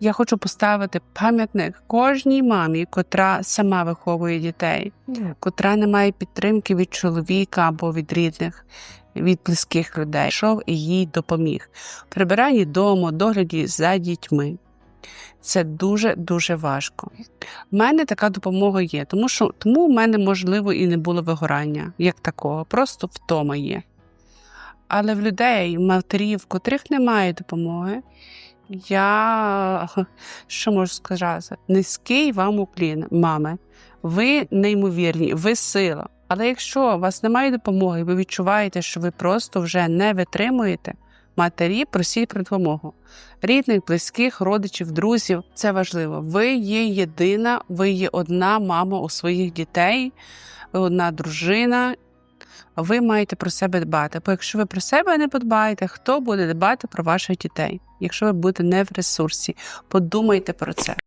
Я хочу поставити пам'ятник кожній мамі, котра сама виховує дітей, котра не має підтримки від чоловіка або від рідних, від близьких людей. Йшов і їй допоміг. В Прибиранні дому, догляді за дітьми. Це дуже дуже важко. У мене така допомога є, тому що тому в мене можливо і не було вигорання як такого, просто втома є. Але в людей, матерів, котрих немає допомоги, я що можу сказати? Низький вам уклін, мами. Ви неймовірні, ви сила. Але якщо у вас немає допомоги, ви відчуваєте, що ви просто вже не витримуєте, матері просіть про допомогу. Рідних, близьких, родичів, друзів це важливо. Ви є єдина, ви є одна мама у своїх дітей, ви одна дружина. Ви маєте про себе дбати. Бо якщо ви про себе не подбаєте, хто буде дбати про ваших дітей? Якщо ви будете не в ресурсі, подумайте про це.